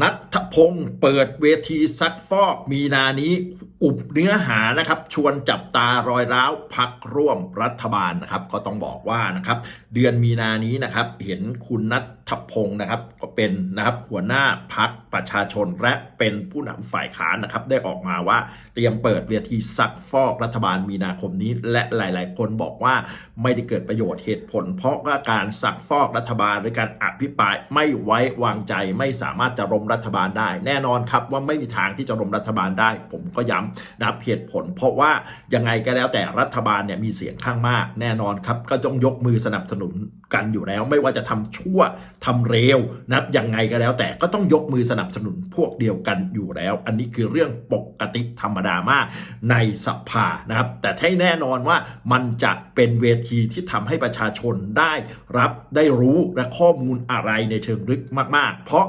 นัทพงศ์เปิดเวทีซักฟอกมีนานี้ อุบเนื้อหานะครับ ชวนจับตารอยร้าวพักร่วมรัฐบาลนะครับ ก็ต้องบอกว่านะครับ เดือนมีนานี้นะครับ เห็นคุณนัทพงศ์นะครับก็เป็นนะครับหัวหน้าพักประชาชนและเป็นผู้นำฝ่ายค้านนะครับ ได้ออกมาว่าเตรียมเปิดเวทีซักฟอกรัฐบาลมีนาคมนี้ และหลาย ๆ คนบอกว่าไม่ได้เกิดประโยชน์เหตุผล เพราะว่าการซักฟอกรัฐบาลหรือการอภิปรายไม่ไว้วางใจไม่สามารถจะล้มรัฐบาลได้ แน่นอนครับว่าไม่มีทางที่จะล้มรัฐบาลได้ ผมก็ย้ำนะครับเหตุผล เพราะว่ายังไงก็แล้วแต่รัฐบาลเนี่ยมีเสียงข้างมากแน่นอนครับ ก็ต้องยกมือสนับสนุนกันอยู่แล้ว ไม่ว่าจะทำชั่วทำเร็วนะครับยังไงก็แล้วแต่ก็ต้องยกมือสนับสนุนพวกเดียวกันอยู่แล้ว อันนี้คือเรื่องปกติธรรมดามากในสภานะครับ แต่ให้แน่นอนว่ามันจะเป็นเวทีที่ทำให้ประชาชนได้รับได้รู้และข้อมูลอะไรในเชิงลึกมาก ๆ เพราะ